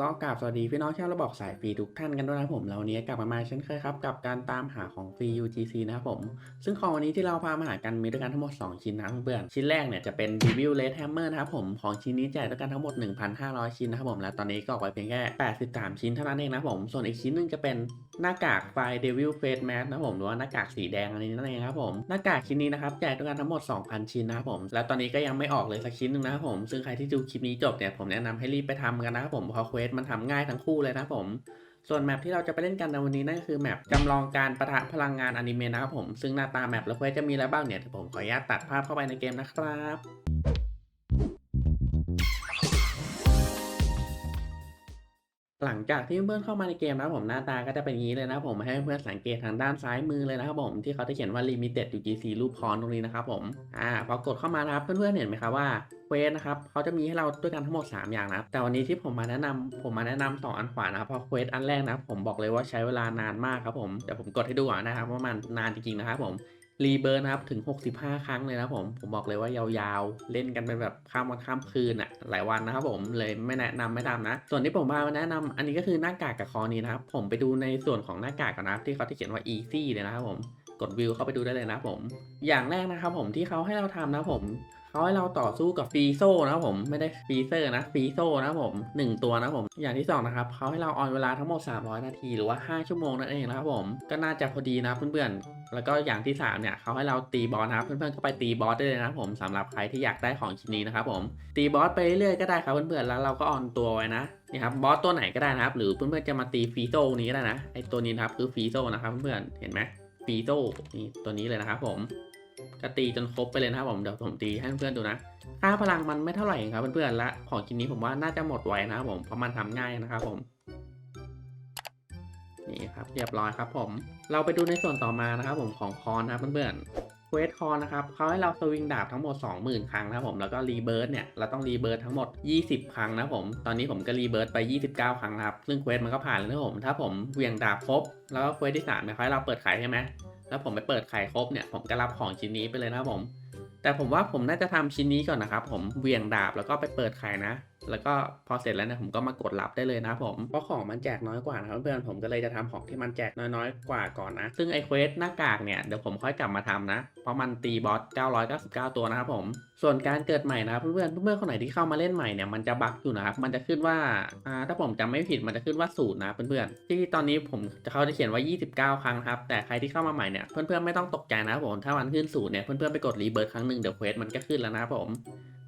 ก็กราบสวัสดีพี่น้องชาวระบอกสายฟรีทุกท่านกันด้วยนะผมแล้ววันนี้กลับมาม่เช่นเคยครับกับการตามหาของฟรี UGC นะครับผม ซึ่งของวันนี้ที่เราพามาหากันมีด้วยกันทั้งหมด 2 ชิ้นนะเพื่อนชิ้นแรกเนี่ยจะเป็น Devil Red Hammer นะครับผมของชิ้นนี้แจกด้วยกันทั้งหมด 1,500 ชิ้นนะครับผมและตอนนี้ก็ออกไปเพียงแค่ 83 ชิ้นเท่านั้นเองนะผม ส่วนอีกชิ้นนึงจะเป็นหน้ากากไฟ Devil Face Mask นะผมหรือว่าหน้ากากสีแดงอันนี้นั่นเองครับผมหน้ากากชิ้นนี้นะครับแจกด้วยกันทั้งหมด 2,000 ชิ้นนะครับผมและตอนนี้ก็ยังไม่ออกเลยสักชิ้นนึงนะครับผมซึ่งใครที่ดูคลิปนี้จบเนี่ยผมแนะนำให้รีบไปทำกันนะครับผมเพราะเควสมันทำง่ายทั้งคู่เลยนะผม ส่วนแมปที่เราจะไปเล่นกันในวันนี้นั่นก็คือแมปจำลองการประทะพลังงานอนิเมะนะครับผม ซึ่งหน้าตาแมปและเควสจะมีอะไรบ้างเนี่ยผมขออนุญาตตัดภาพเข้าไปในเกมนะครับ หลังจากที่เพื่อนๆเข้ามาในเกมนะครับผมหน้าตาก็จะเป็นอย่างนี้เลยนะผมให้เพื่อนๆสังเกตทางด้านซ้ายมือเลยนะครับผมที่เขาจะเขียนว่า limited UGC รูปพรตรงนี้นะครับผมอ่าพอกดเข้ามานะครับเพื่อนๆเห็นไหมครับว่าเควสนะครับเขาจะมีให้เราด้วยกันทั้งหมด 3 อย่างนะแต่วันนี้ที่ผมมาแนะนำผมมาแนะนำสองอันขวานะเพราะเควสอันแรกนะผมบอกเลยว่าใช้เวลานานมากครับผมเดี๋ยวผมกดให้ดูก่อนนะครับว่ามันนานจริงๆนะครับผม รีเบิร์นะครับถึง 65 ครั้งเลยนะผม ผมบอกเลยว่ายาวๆ เล่นกันเป็นแบบข้ามวันข้ามคืนอะหลายวันนะครับผมเลยไม่แนะนำไม่ทำนะ ส่วนที่ผมมาแนะนำอันนี้ก็คือหน้ากากกับคอนี้นะครับ ผมไปดูในส่วนของหน้ากากก่อนนะที่เขาที่เขียนว่า easy เลยนะครับผมกดวิวเข้าไปดูได้เลยนะครับผม อย่างแรกนะครับผมที่เขาให้เราทำนะครับผม เขาให้เราต่อสู้กับฟีโซนะผมไม่ได้ฟีเซอร์นะฟีโซนะผมหนึ่งตัวนะผม อย่างที่สองนะครับเขาให้เราออนเวลาทั้งหมด 300 นาทีหรือว่า 5 ชั่วโมงนั่นเองนะครับผมก็น่าจะพอดีนะเพื่อนๆแล้วก็อย่างที่สามเนี่ยเขาให้เราตีบอสนะครับเพื่อนๆก็ไปตีบอสได้เลยนะผมสำหรับใครที่อยากได้ของชิ้นนี้นะครับผมตีบอสไปเรื่อยๆก็ได้ครับเพื่อนๆแล้วเราก็ออนตัวไว้นะนี่ครับบอสตัวไหนก็ได้นะครับ หรือเพื่อนๆจะมาตีฟีโซนี้ก็ได้นะไอตัวนี้นะครับคือฟีโซนะครับเพื่อนๆเห็นไหมฟีโซนี่ตัวนี้เลยนะครับผม ก็ตีจนครบไปเลยนะครับผมเดี๋ยวผมตีให้เพื่อนๆดูนะค่าพลังมันไม่เท่าไหร่ครับเพื่อนๆและของชิ้นนี้ผมว่าน่าจะหมดไวนะครับผมเพราะมันทำง่ายนะครับผมนี่ครับเรียบร้อยครับผมเราไปดูในส่วนต่อมานะครับผมของคอนนะครับเพื่อนๆเควสคอนนะครับเขาให้เราสวิงดาบทั้งหมด 20,000 ครั้งนะครับผมแล้วก็รีเบิร์ดเนี่ยเราต้องรีเบิร์ดทั้งหมด 20 ครั้งนะครับผมตอนนี้ผมก็รีเบิร์ดไป 29 ครั้งนะครับซึ่งเควสมันก็ผ่านแล้วนะครับผมถ้าผมเหวียงดาบครบแล้วก็เควสที่3เนี่ยเขาให้เราเปิดไข่ใช่ไหม แล้วผมไปเปิดขายครบเนี่ยผมก็รับของชิ้นนี้ไปเลยนะครับผม แต่ผมว่าผมน่าจะทำชิ้นนี้ก่อนนะครับผมเวียงดาบแล้วก็ไปเปิดขายนะ แล้วก็พอเสร็จแล้วนี่ยผมก็มากดรับได้เลยนะครับผมเพราะของมันแจกน้อยกว่านะเพื่อนๆผมก็เลยจะทำของที่มันแจกน้อยๆกว่าก่อนนะ ซึ่งไอเควสหน้ากากเนี่ยเดี๋ยวผมค่อยกลับมาทำนะ เพราะมันตีบอส 999 ตัวนะครับผม ส่วนการเกิดใหม่นะเพื่อนๆเพื่อนๆคนไหนที่เข้ามาเล่นใหม่เนี่ยมันจะบั๊กอยู่นะครับมันจะขึ้นว่าอ่าถ้าผมจำไม่ผิดมันจะขึ้นว่าศูนย์นะเพื่อนๆที่ตอนนี้ผมจะเขาจะเขียนว่า 29 ครั้งครับแต่ใครที่เข้ามาใหม่เนี่ยเพื่อนๆไม่ต้องตกใจนะผมถ้ามันขึ้นศูนย์เนี่ยเพื่อนๆไปกดรีเบิร์ดครั้งหนึ่งเดี๋ยวเควสมันก็ขึ้นแล้วนะผม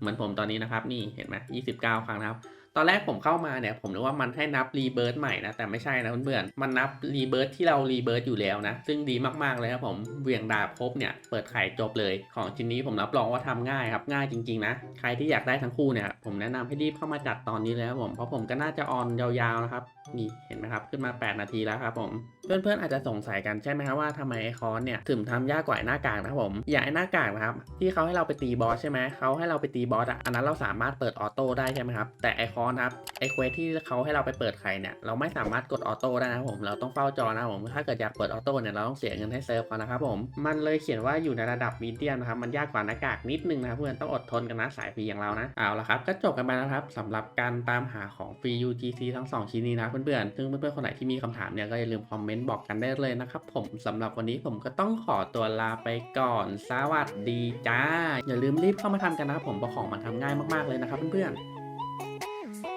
เหมือนผมตอนนี้นะครับ นี่เห็นไหม29ครั้งนะครับ ตอนแรกผมเข้ามาเนี่ยผมนึกว่ามันให้นับรีเบิร์ดใหม่นะแต่ไม่ใช่นะเพื่อนๆมันนับรีเบิร์ดที่เรารีเบิร์ดอยู่แล้วนะซึ่งดีมากๆเลยครับผมเวียงดาบครบเนี่ยเปิดไข่จบเลยของชิ้นนี้ผมรับรองว่าทำง่ายครับง่ายจริงๆนะใครที่อยากได้ทั้งคู่เนี่ยผมแนะนำให้รีบเข้ามาจัดตอนนี้เลยครับผมเพราะผมก็น่าจะออนยาวๆนะครับนี่เห็นไหมครับขึ้นมา 8 นาทีแล้วครับผมเพื่อนๆอาจจะสงสัยกันใช่ไหมครับว่าทำไมไอคอนเนี่ยถึงทำยากกว่าไอ้หน้ากากนะครับผมอย่างไอ้หน้ากากนะครับที่เขาให้เราไปตีบอสใช่ไหมเขาให้เราไปตีบอสอะอันนั้นเราสามารถเปิดออโต้ได้ใช่ไหมครับแต่ไอคอนครับไอเควสที่เขาให้เราไปเปิดไข่เนี่ยเราไม่สามารถกดออโต้ได้นะครับผมเราต้องเฝ้าจอนะครับผมถ้าเกิดอยากเปิดออโต้เนี่ยเราต้องเสียเงินให้เซิร์ฟเขานนะครับผมมันเลยเขียนว่าอยู่ในระดับมีเดียมนะครับมันยากกว่าหน้ากากนิดนึงนะครับเพื่อนต้องอดทนกันนะสายฟรีอย่างเรานะเอาละครับก็จบกันไปแล้วครับสำหรับการตามหาของฟรี UGC ทั้งสองชิ้นนี้นะเพื่อนๆซึ่งเพื่อนๆคนไหนที่มีคำถามเนี่ยก็อย่าลืมคอมเมนต์บอกกันได้เลยนะครับผมสำหรับวันนี้ผมก็ต้องขอตัวลาไปก่อนสวัสดีจ้าอย่าลืมรีบเข้ามาทำกันนะครับผมเพราะของมันทำง่ายมากๆเลยนะครับเพื่อนๆ